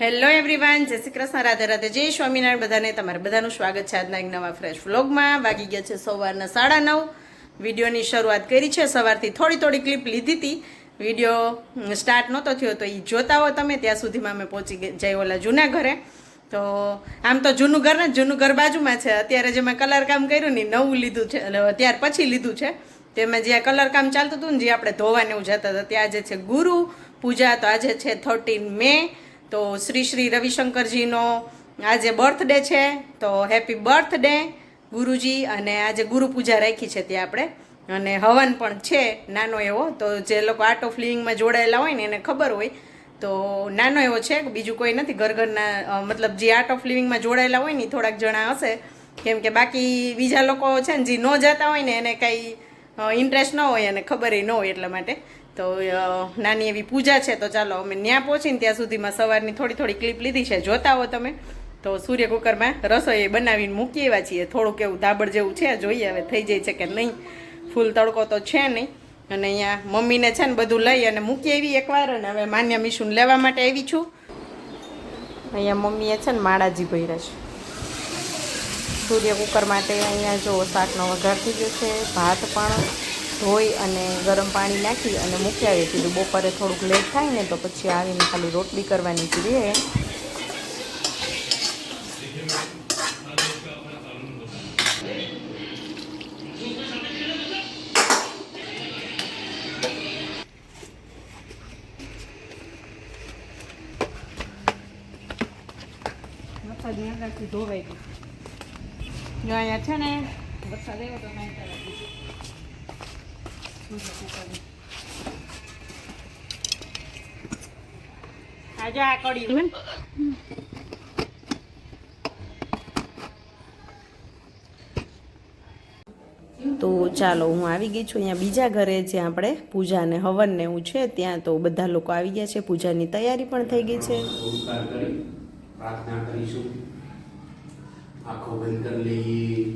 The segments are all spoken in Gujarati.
હેલો એવરીવન જય શ્રી કૃષ્ણ, રાધે રાધે, જય સ્વામિનારાયણ બધાને, તમારે બધાનું સ્વાગત છે આજના એક નવા ફ્રેશ વ્લોગમાં વાગી ગયા છે સવારના સાડા નવ. વિડીયોની શરૂઆત કરી છે. સવારથી થોડી થોડી ક્લિપ લીધી હતી. વીડિયો સ્ટાર્ટ નહોતો થયો તો એ જોતા હો તમે. ત્યાં સુધીમાં અમે પહોંચી જઈ ઓલા જૂના ઘરે. તો આમ તો જૂનું ઘર ને જૂનું ઘર બાજુમાં છે. અત્યારે જે મેં કલર કામ કર્યું ને નવું લીધું છે. ત્યાર પછી લીધું છે. તેમાં જ્યાં કલર કામ ચાલતું હતું ને જે આપણે ધોવાને એવું જતા હતા, ત્યાં આજે છે ગુરુ પૂજા. તો આજે છે થર્ટીન મે તો શ્રી શ્રી રવિશંકરજીનો આજે બર્થડે છે, તો હેપી બર્થડે ગુરુજી, અને આજે ગુરુ પૂજા રાખી છે ત્યાં આપણે. અને હવન પણ છે, નાનો એવો, તો જે લોકો આર્ટ ઓફ લિવિંગમાં જોડાયેલા હોય ને એને ખબર હોય, તો નાનો એવો છે, બીજું કોઈ નથી, ઘર ઘરના મતલબ જે આર્ટ ઓફ લિવિંગમાં જોડાયેલા હોય ને થોડાક જણા હશે. કેમ કે બાકી બીજા લોકો છે ને, જે ન જતા હોય ને, એને કાંઈ ઇન્ટરેસ્ટ ન હોય અને ખબર ન હોય એટલા માટે. તો નાની એવી પૂજા છે, તો ચાલો અમે ત્યાં પહોંચીને ત્યાં સુધીમાં સવારની થોડી થોડી ક્લિપ લીધી છે. જોતા હો તમે. તો સૂર્ય કુકરમાં રસોઈ બનાવીને મૂકી એવા છીએ. થોડુંક એવું ધાબળ જેવું છે, જોઈએ હવે થઈ જાય છે કે નહીં. ફૂલ તડકો તો છે નહીં. અને અહીંયા મમ્મીને છે ને બધું લઈ અને મૂકી આવી એકવાર અને હવે માન્ય મિશુન લેવા માટે આવી છું. અહીંયા મમ્મીએ છે ને માળાજી ભર્યા છે. સૂર્ય કુકર માટે અહીંયા જો શાકનો વઘાર થઈ ગયો છે, ભાત પણ ધોઈ અને ગરમ પાણી નાખી અને મૂકી આવી કીધું બપોરે થોડુંક લેટ થાય ને તો પછી આવીને ખાલી રોટલી કરવાની કીધી ધોવાઈ ગયું. જો અહીંયા છે ને વરસાદ આવ્યો તો કરાવી આજે આ કડી તો ચાલો હું આવી ગઈ છું અહીંયા બીજા ઘરે જે આપણે પૂજા ને હવન ને એવું છે ત્યાં તો બધા લોકો આવી ગયા છે. પૂજાની તૈયારી પણ થઈ ગઈ છે. પ્રાર્થના કરીશું. આંખો બંધ કરી લઈએ.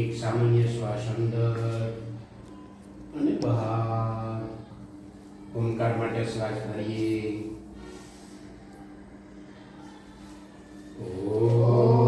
એક સામાન્ય શ્વાસ અંદર. અને બહાર. ઓમકાર માટે શ્વાસ ભરીએ ગુરુર્બ્રહ્મા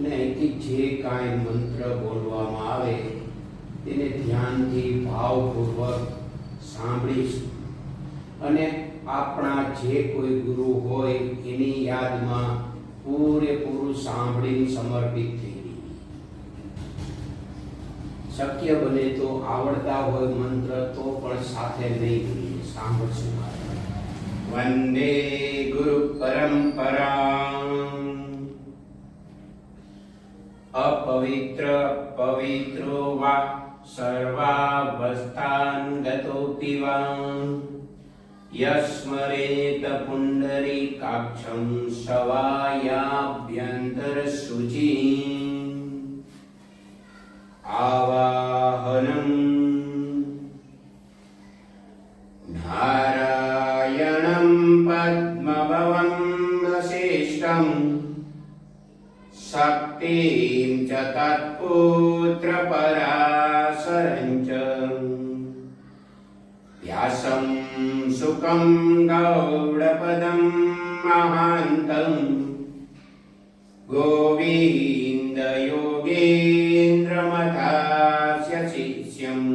અને અહીંથી જે કાંઈ મંત્ર બોલવામાં આવે તેને ધ્યાનથી ભાવપૂર્વક સાંભળીશ. અને આપણા જે કોઈ ગુરુ હોય, એની યાદમાં પૂરેપૂરું સાંભળીને સમર્પિત થઈ શક્ય બને તો આવડતા હોય મંત્ર તો પણ સાથે નહીં ભૂલીએ સાંભળશું. વંદે ગુરુ પરંપરા. અપવિત્ર પવિત્રો વા સર્વાવસ્થાન ગતો વા યસ્મરેત પુંડરીકાક્ષં સવાયાભ્યંતર શુચિ सुखं गौडपदं महान्तम्। गोविन्द योगेन्द्रमथास्य शिष्यम्।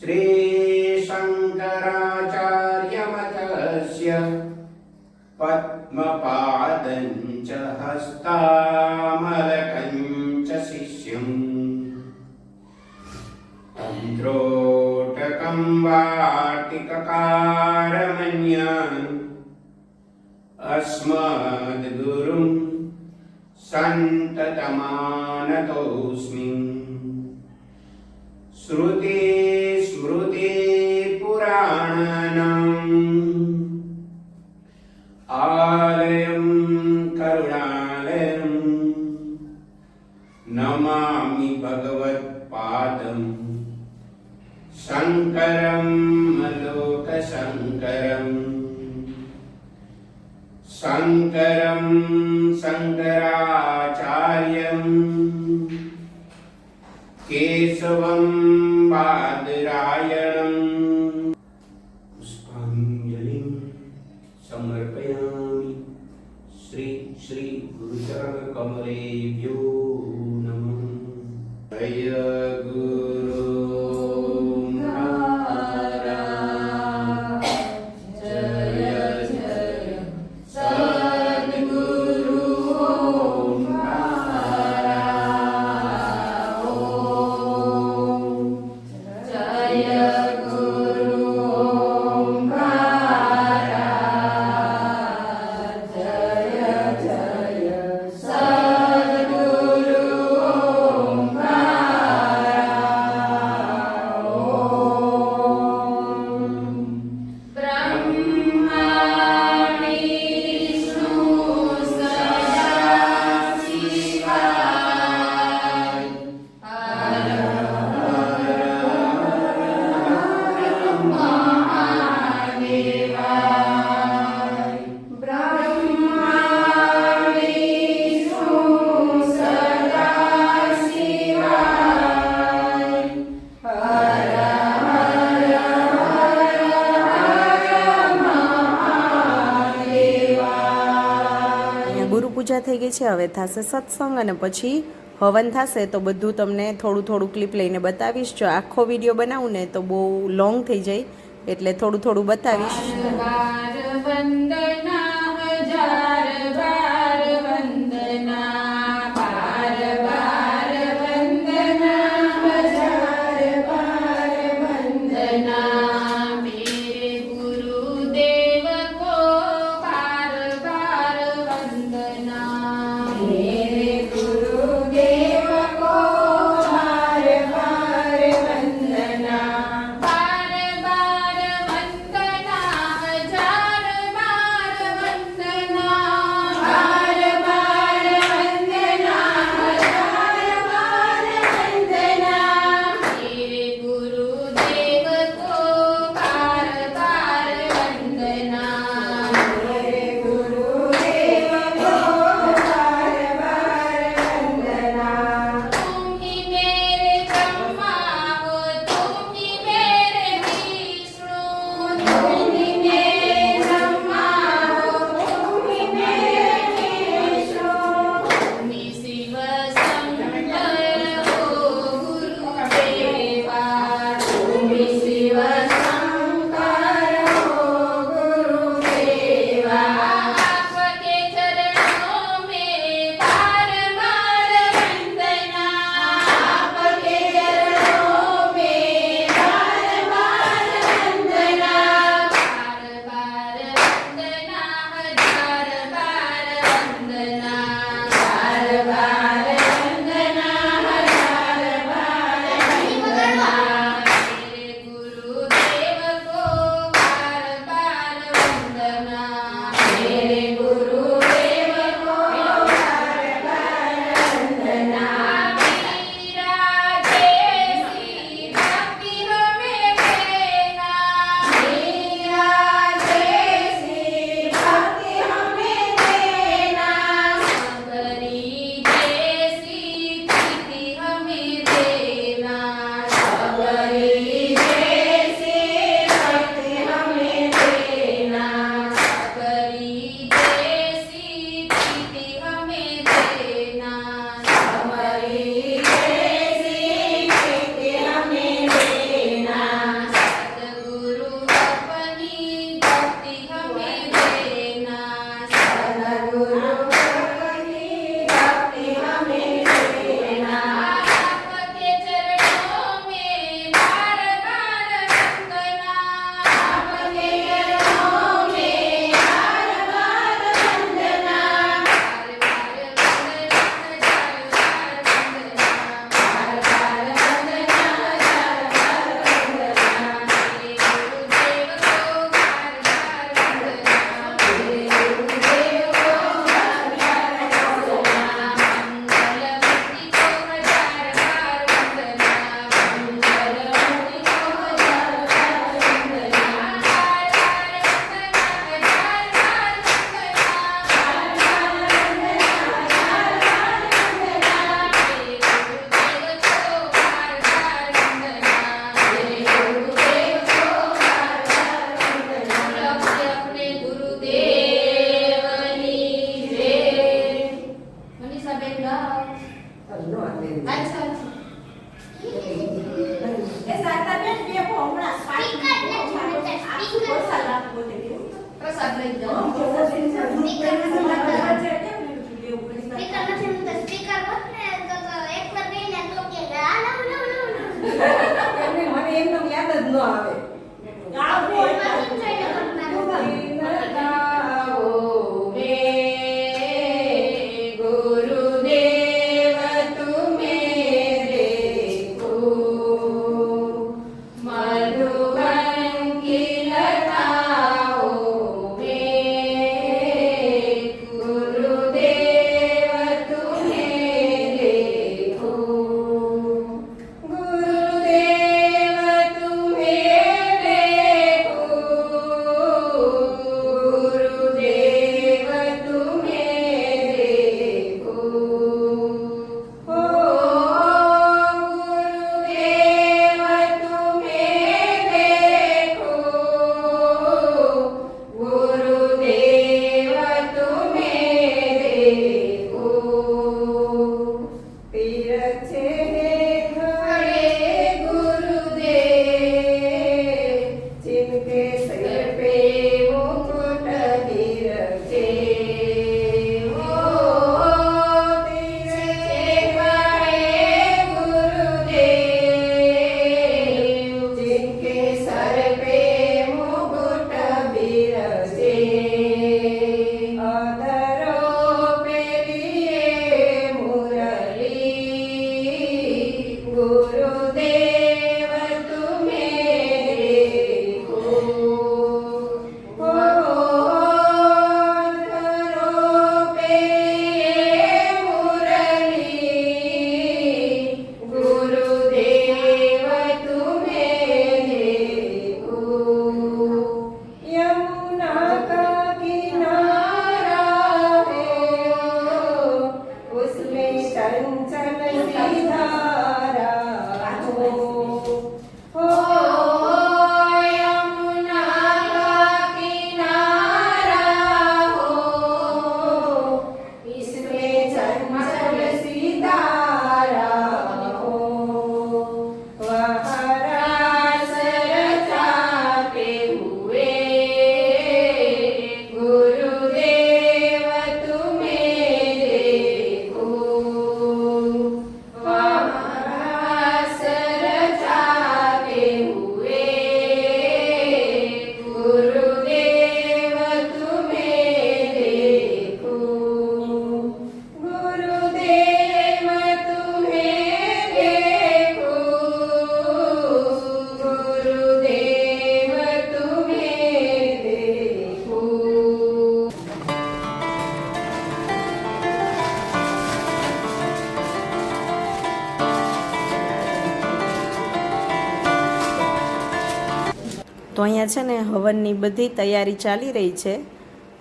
श्रीशङ्कराचार्यमतस्य पद्मपादं च हस्तामलकं તસ્માદ્ગુરું સન્તતમાનતોસ્મિ શ્રુતિ शङ्करं शङ्कराचार्यम् केशवं बादरायणम् ગુરુ પૂજા થઈ ગઈ છે, હવે થશે સત્સંગ અને પછી હવન થશે તો બધું તમને થોડું થોડું ક્લિપ લઈને બતાવીશ. જો આખો વીડિયો બનાવું ને તો બહુ લોંગ થઈ જાય, એટલે થોડું થોડું બતાવીશ. અહીંયા છે ને હવનની બધી તૈયારી ચાલી રહી છે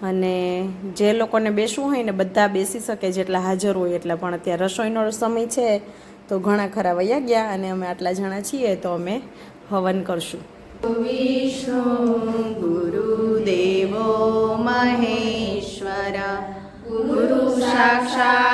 અને જે લોકોને બેસવું હોય ને બધા બેસી શકે જેટલા હાજર હોય એટલા, પણ અત્યારે રસોઈનો સમય છે તો ઘણા ખરા વયા ગયા અને અમે આટલા જણા છીએ તો અમે હવન કરશું. વિષ્ણુ ગુરુદેવો મહેશ્વર, ગુરુ સાક્ષાત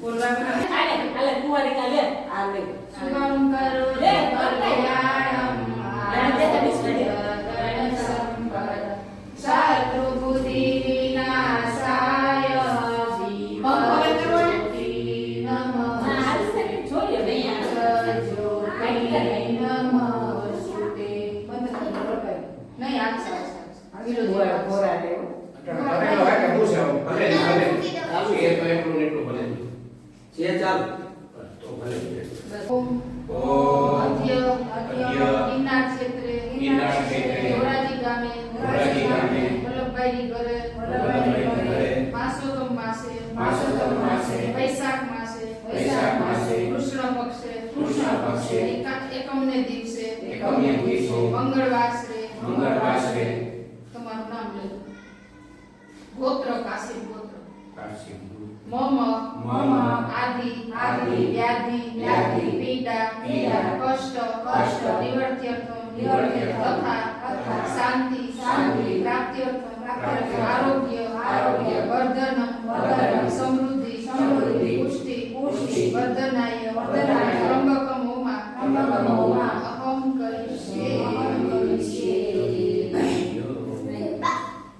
બોલવાનું. હાલે હાલે કુવારી કાલે. આલે સુગમ કરો લે કરતા માસોતમ માસે વૈશાખ માસે વૈશાખ માસે કૃષ્ણ પક્ષે કૃષ્ણ પક્ષે એકમને દિવસે એકમને દિવસે મંગળવાસરે મંગળવાસરે તમારું નામ લે. ગોત્ર કાશી ગોત્ર. કાશી મમ મમ આદિ આદિ વ્યાધિ વ્યાધિ પીડા પીડા કષ્ટ કષ્ટ નિવર્ત્યર્થમ નિવર્ત્યર્થમ તથા શાંતિ શાંતિ પ્રાપ્ત્યર્થમ આરોગ્ય આરોગ્ય સમૃદ્ધિ સમૃદ્ધિ પુષ્ટિ પુષ્ટિ વર્ધનાય વર્ધનાય અહમ.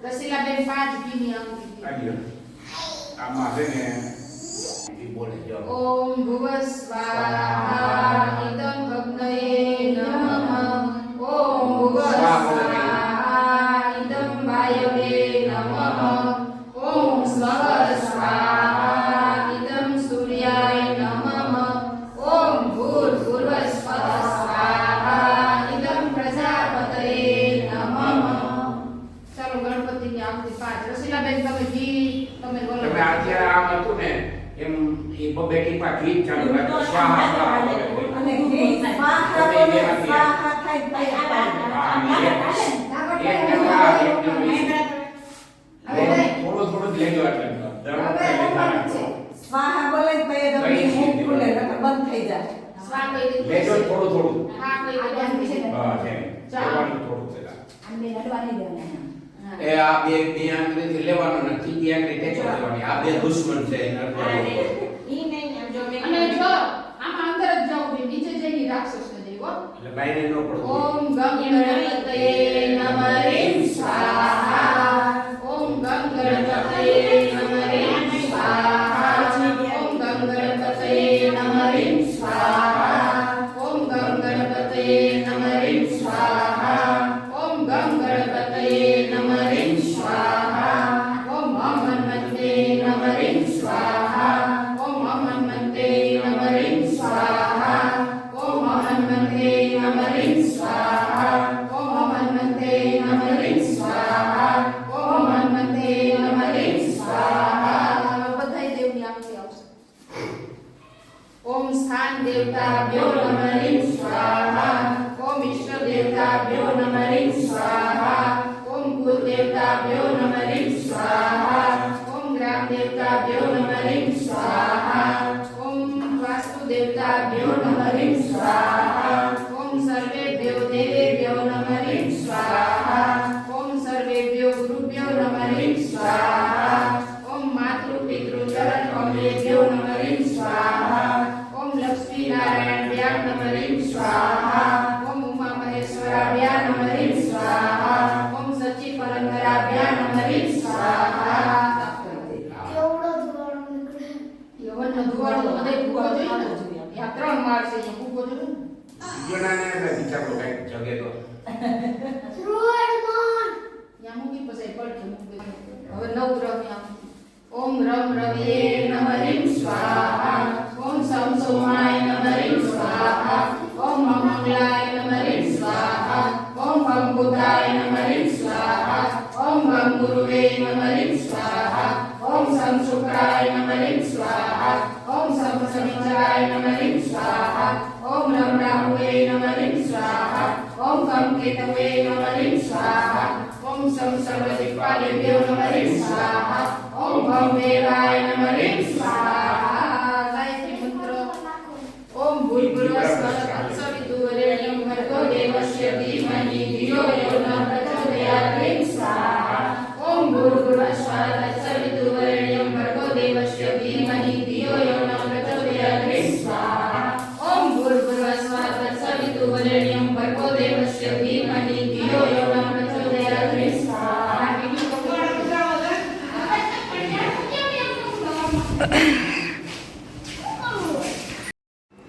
રસીલાબેન પાંચ ઘીની અંગી આમાં છે ને બોલે ઓમ ઇદં એટલે દર વખતે સ્વાહા બોલે જ ભાઈ એનો મુખ ખુલે નકર બંધ થઈ જાય. સ્વા કહી દીધું. લેજો થોડું થોડું. હા કહી દીધું. હા છે. લેવાનું થોડું પેલા હા. એ આ બે બે આંગળીથી લેવાનું ને ત્રીજી આંગળી ટેકો લેવાની. આ બે દુશ્મન છે એના અને જો આમાં અંદર જ જવું નીચે જઈને રાક્ષસ ને જઈ એટલે બાયને ન પડતું ઓમ ગમ સર્વદિક્પાલેભ્યો નમઃ રીમ સ્વાહા ઓમ ભમ દેવાય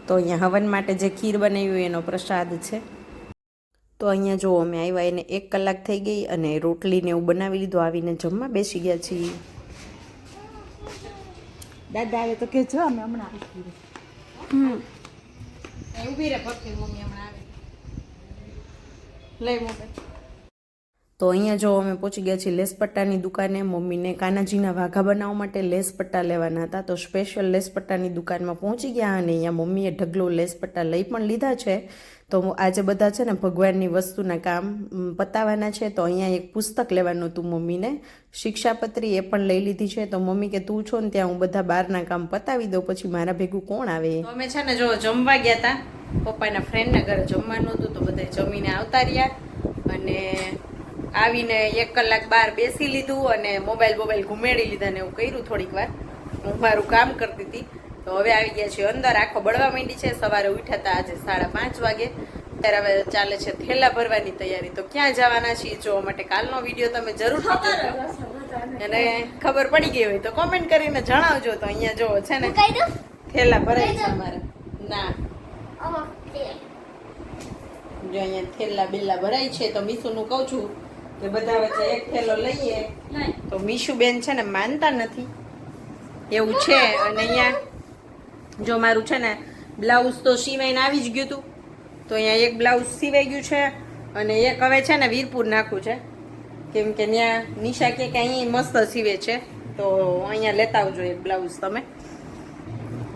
તો અહીંયા હવન માટે જે ખીર બનાવ્યું એનો પ્રસાદ છે. તો અહીંયા જો અમે આવ્યા એને એક કલાક થઈ ગઈ અને રોટલીને એવું બનાવી લીધું આવીને જમવા બેસી ગયા છીએ. દાદા આવે તો કે જો અમે હમણાં ઊભી રે ભક્તિ મમ્મી હમણાં આવે. લઈ મોબાઈલ તો અહીંયા જો અમે પહોંચી ગયા છીએ લેસ પટ્ટાની દુકાને, મમ્મીને કાનાજીના વાઘા બનાવવા માટે લેસ પટ્ટા લેવાના હતા. તો સ્પેશિયલ લેસ પટ્ટાની દુકાનમાં પહોંચી ગયા અને અહીંયા મમ્મીએ ઢગલો લેસ પટ્ટા લઈ પણ લીધા છે. તો આજે બધા છે ને ભગવાનની વસ્તુના કામ પતાવવાના છે. તો અહીંયા એક પુસ્તક લેવાનું હતું મમ્મીને. શિક્ષાપત્રી એ પણ લઈ લીધી છે. તો મમ્મી કે, તું છો ને ત્યાં હું બધા બહારના કામ પતાવી દઉં, પછી મારા ભેગું કોણ આવે? અમે છે ને જો જમવા ગયા હતા પપ્પાના ફ્રેન્ડના ઘરે જમવાનું હતું તો બધા જમીને આવતા રહ્યા. અને આવીને એક કલાક બહાર બેસી લીધું અને મોબાઈલ મોબાઈલ ઘુમેડી લીધા ને એવું કર્યું થોડીક વાર. હું મારું કામ કરતી હતી. તો હવે આવી ગયા છીએ અંદર. આખો બળવા માંડી છે. સવારે ઉઠ્યા હતા આજે સાડા પાંચ વાગે. ત્યારે હવે ચાલે છે થેલા ભરવાની તૈયારી. તો ક્યાં જવાના છીએ જોવા માટે? કાલનો વીડિયો તમે જરૂર અને ખબર પડી ગઈ હોય તો કોમેન્ટ કરીને જણાવજો. તો અહીંયા જો છે ને થેલા ભરાય છે અમારે. ના. જો અહીંયા થેલા બિલ્લા ભરાય છે તો મીશુનું કહું છું. કે બધા વચ્ચે એક થેલો લઈએ. તો મીશુ બેન છે ને માનતા નથી. એવું છે. અને અહીંયા જો મારું છે ને બ્લાઉઝ તો સીવાઈને આવી જ ગયું હતું તો અહીંયા એક બ્લાઉઝ સીવાઈ ગયું છે અને એક હવે છે ને વીરપુર નાખવું છે. કેમ કે ત્યાં નિશા કે અહીં મસ્ત સીવે છે. તો અહીંયા લેતા આવજો એક બ્લાઉઝ તમે.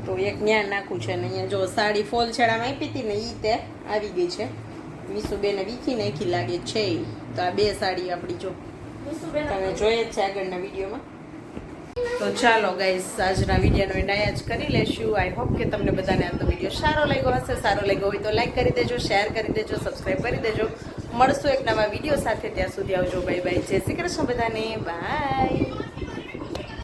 તો એક ન્યા નાખું છે ને અહીંયા જો સાડી ફોલ છેડામાં આપી હતી ને એ તે આવી ગઈ છે. મીસુબેને વીખી નાખી લાગે છે. તો આ બે સાડી આપણી જો. તમે જોઈએ જ છે આગળના વિડીયોમાં. તો ચાલો ગાઈસ આજના વિડીયોનો એન્ડ જ કરી લેશું. આઈ હોપ કે તમને બધાને આજનો વીડિયો સારો લાગ્યો હશે. સારો લાગ્યો હોય તો લાઈક કરી દેજો શેર કરી દેજો સબસ્ક્રાઈબ કરી દેજો. મળશું એક નવા વીડિયો સાથે. ત્યાં સુધી આવજો. બાય બાય જય શ્રી કૃષ્ણ બધાને. બાય